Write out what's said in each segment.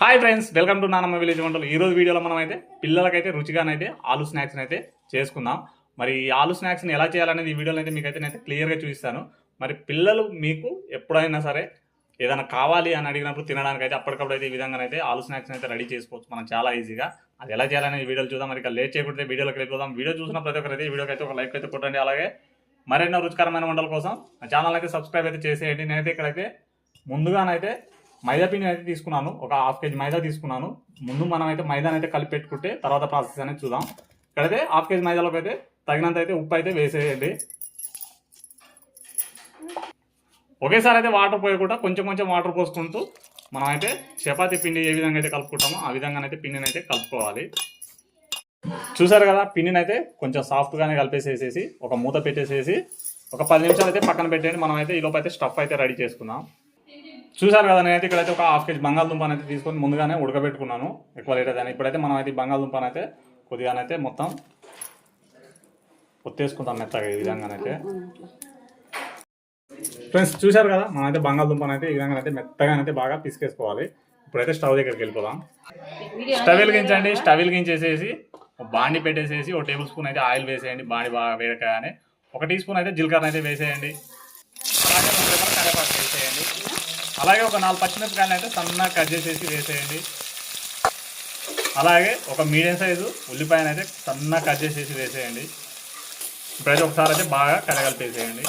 Hi friends welcome to నానమ్మ village వంటలు. ఈరోజు వీడియోలో మనం అయితే పిల్లలకైతే రుచిగానైతే ఆలు స్నాక్స్ని అయితే చేసుకుందాం. మరి ఈ ఆలు స్నాక్స్ని ఎలా చేయాలనేది ఈ వీడియోలో అయితే మీకైతే నేను క్లియర్గా చూపిస్తాను. మరి పిల్లలు మీకు ఎప్పుడైనా సరే ఏదైనా కావాలి అని అడిగినప్పుడు తినడానికి అయితే అప్పటికప్పుడు అయితే ఈ విధంగా అయితే ఆలు స్నాక్స్ని అయితే రెడీ చేసుకోవచ్చు. మనం చాలా ఈజీగా అది ఎలా చేయాలనేది వీడియోలు చూద్దాం. మరి ఇక లేట్ చేయకూడదు వీడియోలోకి వెళ్ళిపోదాం. వీడియో చూసిన ప్రతి ఒక్కరైతే ఈ వీడియోకి అయితే ఒక లైక్ అయితే కొట్టండి. అలాగే మరెన్నో రుచికరమైన వంటల కోసం నా ఛానల్ అయితే సబ్స్క్రైబ్ అయితే చేసేయండి. నేనైతే ఇక్కడైతే ముందుగానైతే మైదా పిండి అయితే తీసుకున్నాను. ఒక హాఫ్ కేజీ మైదా తీసుకున్నాను. ముందు మనం అయితే మైదాని అయితే కలిపి పెట్టుకుంటే తర్వాత ప్రాసెస్ అనేది చూద్దాం. ఇక్కడైతే హాఫ్ కేజీ మైదాలోకి అయితే తగినంత అయితే ఉప్పు అయితే వేసేయండి. ఒకేసారి అయితే వాటర్ పోయకుండా కొంచెం కొంచెం వాటర్ పోసుకుంటూ మనం అయితే చపాతి పిండి ఏ విధంగా అయితే కలుపుకుంటామో ఆ విధంగా అయితే పిండిని అయితే కలుపుకోవాలి. చూసారు కదా పిండిని అయితే కొంచెం సాఫ్ట్గానే కలిపేసేసేసి ఒక మూత పెట్టేసేసి ఒక పది నిమిషాలు అయితే పక్కన పెట్టండి మనం అయితే ఈ లోపు అయితే స్టఫ్ అయితే రెడీ చేసుకుందాం. చూసారు కదా నేనైతే ఇక్కడైతే ఒక హాఫ్ కేజీ బంగాళదుంపని అయితే తీసుకొని ముందుగానే ఉడకబెట్టుకున్నాను. ఎక్కువ లేట్ అయితే ఇప్పుడైతే మనం అయితే బంగాళదుంపని అయితే కొద్దిగానైతే మొత్తం ఒత్తేసుకుంటాం మెత్తగా ఈ విధంగానైతే. ఫ్రెండ్స్ చూశారు కదా మనం అయితే బంగాళదుంపని అయితే ఈ విధంగానైతే మెత్తగానైతే బాగా పిసికేసుకోవాలి. ఇప్పుడైతే స్టవ్ దగ్గరికి వెళ్ళిపోదాం. స్టవ్ వెలిగించండి స్టవ్ వెలిగించేసేసి బాండి పెట్టేసేసి ఒక టేబుల్ స్పూన్ అయితే ఆయిల్ వేసేయండి బాండి బాగా వేడకాయని ఒక టీ స్పూన్ అయితే జీలకర్ర అయితే వేసేయండి. అలాగే కరివేపాకు వేసేయండి. అలాగే ఒక నాలుగు పచ్చిమిరపకాయలు అయితే సన్నగా కట్ చేసేసి వేసేయండి. అలాగే ఒక మీడియం సైజు ఉల్లిపాయను అయితే సన్నగా కట్ చేసేసి వేసేయండి. ఇప్పుడైతే ఒకసారి అయితే బాగా కలగలిపేసేయండి.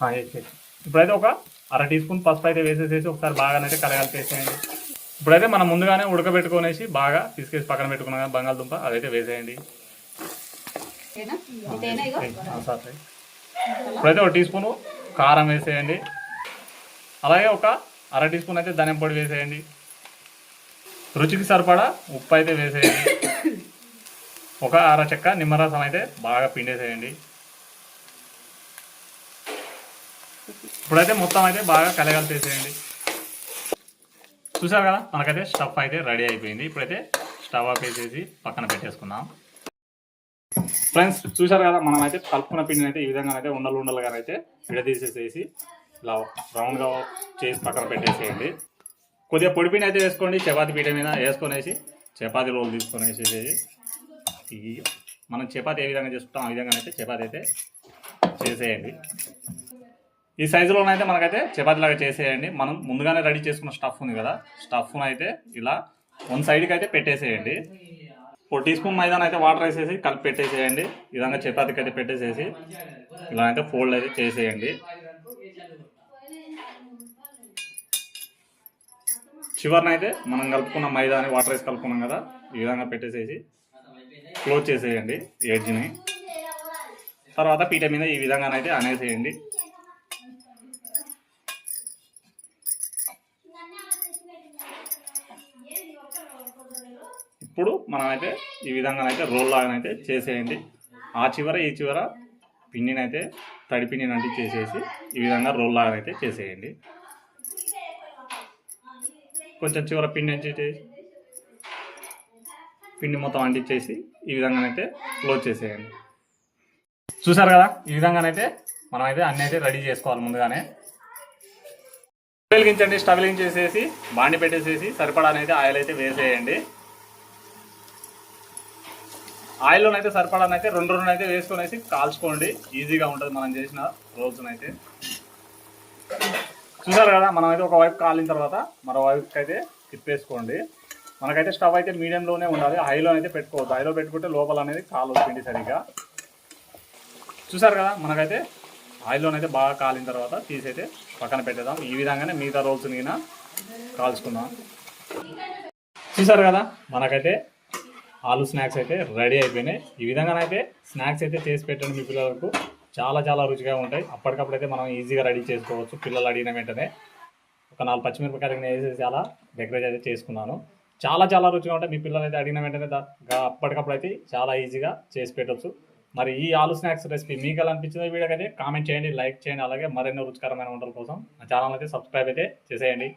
వేసేయండి. ఇప్పుడైతే ఒక అర టీ స్పూన్ పసుపు అయితే వేసేసేసి ఒకసారి బాగానైతే కలగలిపేసేయండి. ఇప్పుడైతే మనం ముందుగానే ఉడకబెట్టుకొనేసి బాగా తీసుకేసి పక్కన పెట్టుకున్న బంగాళదుంప అదైతే వేసేయండి. సార్. ఇప్పుడైతే ఒక టీ స్పూను కారం వేసేయండి. అలాగే ఒక అర టీ స్పూన్ అయితే ధనియం పొడి వేసేయండి. రుచికి సరిపడా ఉప్పు అయితే వేసేయండి. ఒక అర చెక్క నిమ్మరసం అయితే బాగా పిండేసేయండి. ఇప్పుడైతే మొత్తం అయితే బాగా కలగలిపేసేయండి చూసారు కదా మనకైతే స్టఫ్ అయితే రెడీ అయిపోయింది. ఇప్పుడైతే స్టవ్ ఆఫ్ వేసేసి పక్కన పెట్టేసుకుందాం. ఫ్రెండ్స్ చూసారు కదా మనం అయితే కలుపుకున్న పిండిని అయితే ఈ విధంగా అయితే ఉండలు ఉండలుగా అయితే విడదీసేసేసి ఇలా రౌండ్గా చేసి పక్కన పెట్టేసేయండి. కొద్దిగా పొడి పిండి అయితే వేసుకోండి చపాతీ పీట మీద వేసుకొనేసి చపాతీ రోల్ తీసుకొని వేసేసేసి మనం చపాతీ ఏ విధంగా చేసుకుంటాం ఆ విధంగా అయితే చపాతీ అయితే చేసేయండి. ఈ సైజులోనైతే మనకైతే చపాతీ లాగా చేసేయండి. మనం ముందుగానే రెడీ చేసుకున్న స్టఫ్ ఉంది కదా స్టఫ్ను అయితే ఇలా వన్ సైడ్కి అయితే పెట్టేసేయండి. ఒక టీ స్పూన్ మైదాన్ అయితే వాటర్ వేసేసి కలిపి పెట్టేసేయండి. ఈ విధంగా చపాతీకి అయితే పెట్టేసేసి ఇలా అయితే ఫోల్డ్ అయితే చేసేయండి. చివరిన అయితే మనం కలుపుకున్న మైదాని వాటర్ వేసి కలుపుకున్నాం కదా ఈ విధంగా పెట్టేసేసి క్లోజ్ చేసేయండి ఎడ్జ్ని తర్వాత పీట మీద ఈ విధంగానైతే అనేసేయండి. ఇప్పుడు మనమైతే ఈ విధంగానైతే రోల్ లాగానైతే చేసేయండి. ఆ చివర ఈ చివర పిండినైతే తడి పిండిని అంటే చేసేసి ఈ విధంగా రోల్ లాగానైతే చేసేయండి. కొంచెం చివర పిండి అంచేసి పిండి మొత్తం అంటించేసి ఈ విధంగానైతే క్లోజ్ చేసేయండి. చూసారు కదా? ఈ విధంగానైతే మనం అయితే అన్నీ అయితే రెడీ చేసుకోవాలి ముందుగానే. వెలిగించండి స్టవ్ వెలిగించేసేసి బాండి పెట్టేసేసి సరిపడానైతే ఆయిల్ అయితే వేసేయండి. ఆయిల్లోనైతే సరిపడానైతే రెండు రెండు అయితే వేసుకొని కాల్చుకోండి. ఈజీగా ఉంటుంది మనం చేసిన రోజునైతే చూసారు కదా మనం అయితే ఒకవైపు కాలిన తర్వాత మరోవైపుకి అయితే తిప్పేసుకోండి. మనకైతే స్టవ్ అయితే మీడియంలోనే ఉండాలి హైలో అయితే పెట్టుకోవద్దు. హైలో పెట్టుకుంటే లోపల అనేది కాలు పిండి సరిగ్గా. చూసారు కదా మనకైతే ఆయిల్లోనైతే బాగా కాలిన తర్వాత తీసైతే పక్కన పెట్టేద్దాం. ఈ విధంగానే మిగతా రోల్స్ నేను కాల్చుకుందాం. చూసారు కదా మనకైతే ఆలు స్నాక్స్ అయితే రెడీ అయిపోయినాయి. ఈ విధంగానైతే స్నాక్స్ అయితే చేసి పెట్టండి మీ పిల్లలకు. చాలా చాలా రుచిగా ఉంటాయి. అప్పటికప్పుడైతే మనం ఈజీగా రెడీ చేసుకోవచ్చు. పిల్లలు అడిగిన వెంటనే ఒక నాలుగు పచ్చిమిరపకాయలు నేను వేసేసి అలా డెకరేట్ అయితే చేసుకున్నాను. చాలా చాలా రుచిగా ఉంటాయి. మీ పిల్లలు అయితే అడిగిన వెంటనే దా- అప్పటికప్పుడు అయితే చాలా ఈజీగా చేసి పెట్టవచ్చు మరి ఈ ఆలు స్నాక్స్ రెసిపీ మీకు ఎలా అనిపించిందో వీడియోకి అయితే కామెంట్ చేయండి లైక్ చేయండి అలాగే మరెన్నో రుచికరమైన వంటల కోసం నా ఛానల్ అయితే సబ్స్క్రైబ్ అయితే చేసేయండి.